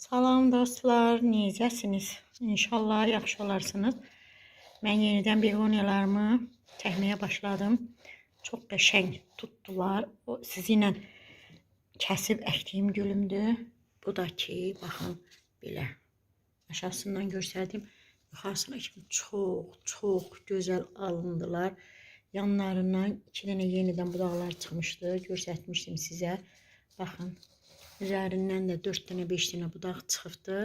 Salam dostlar, necəsiniz? İnşallah yaxşı olarsınız. Mən yenidən begonyalarımı çəkməyə başladım. Çox qəşəng tutdular. O sizinlə kəsib əkdiyim gülümdür. Bu da ki, baxın belə. Aşağısından göstərdim. Yuxarısına kimi çox, çox gözəl alındılar. Yanlarından iki dənə yenidən budaqlar çıxmışdı. Göstərmişdim sizə. Baxın. Üzərindən də 4 dənə, 5 dənə budaq çıxıbdı.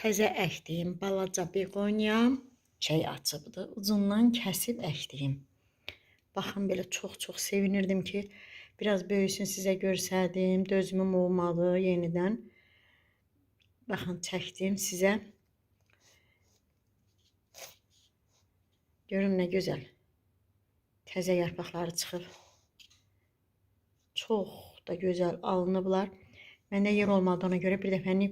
Təzə əkdiyim balaca begonya şey açıbdı. Ucundan kəsib əkdiyim. Baxın belə çox-çox sevinirdim ki, biraz böyüsün sizə göstərdim. Dözümüm olmadı yenidən. Baxın çəkdim sizə. Görün nə gözəl. Təzə yarpaqları çıxıb. Çox da gözəl alınıblar. Məndə yer olmadığına görə bir dəfəni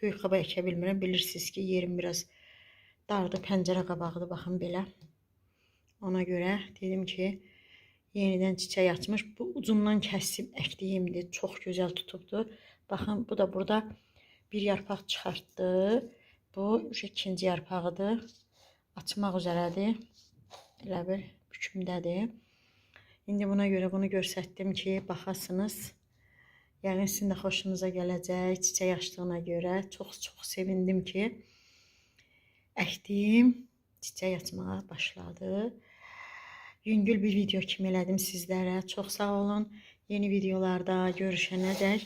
böyük qaba əkə bilmirəm. Bilirsiniz ki, yerim biraz dardır, pəncərə qabağıdır, baxın belə. Ona görə dedim ki, yenidən çiçək açmış. Bu ucundan kəsib əkdiyimdir. Çox gözəl tutubdu. Baxın, bu da burada bir yarpaq çıxartdı. Bu ikinci yarpağıdır. Açmaq üzrədir. Elə bir bükümdədir. İndi buna görə bunu göstərdim ki, baxasınız. Yəqin sizin də xoşunuza gələcək çiçək açdığına görə. Çox-çox sevindim ki, əkdiyim çiçək açmağa başladı. Yüngül bir video kimi elədim sizlərə. Çox sağ olun. Yeni videolarda görüşənədək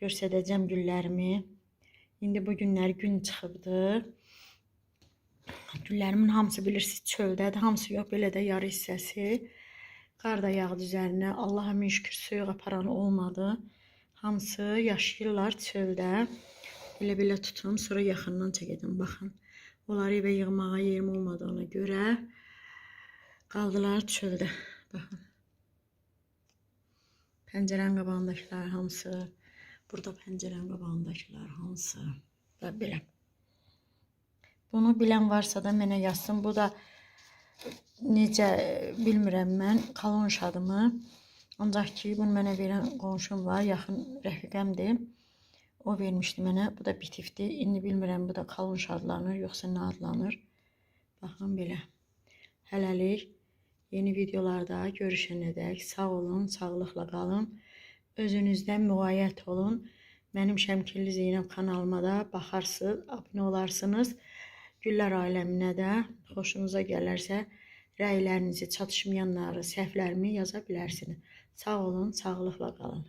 göstərəcəm güllərimi. İndi bu günlər gün çıxıbdı. Güllərimin hamısı bilirsiniz çöldədir. Hamısı yox, belə də yarı hissəsi. Qar da yağdı üzərinə. Allaha min şükür soyuq aparan olmadı. Hamısı yaşayırlar çöldə. Elə belə tutum, sonra yaxından çəkəcəm. Baxın. Onları evə yığmağa yerim olmadığına görə qaldılar çöldə. Baxın. Pəncərənin qabağındakılar hamısı, burada pəncərənin qabağındakılar hamısı və belə. Bunu bilən varsa da mənə yazsın. Bu da necə bilmirəm mən kalon şadımı. Ancaq ki, bunu mənə verən qonşum var, yaxın rəfiqəmdir. O vermişdi mənə. Bu da bitifdir. İndi bilmirəm bu da kalon şadlanır, yoxsa nə adlanır. Baxın belə. Hələlik yeni videolarda görüşənədək sağ olun, sağlıqla qalın. Özünüzdən müğayət olun. Mənim Şəmkirli Zeynəb kanalıma da baxarsınız, abunə olarsınız. Güllər aləminə də xoşunuza gələrsə rəylərinizi, çatışmayanları, səhvlərimi yaza bilərsiniz. Sağ olun, sağlıqla qalın.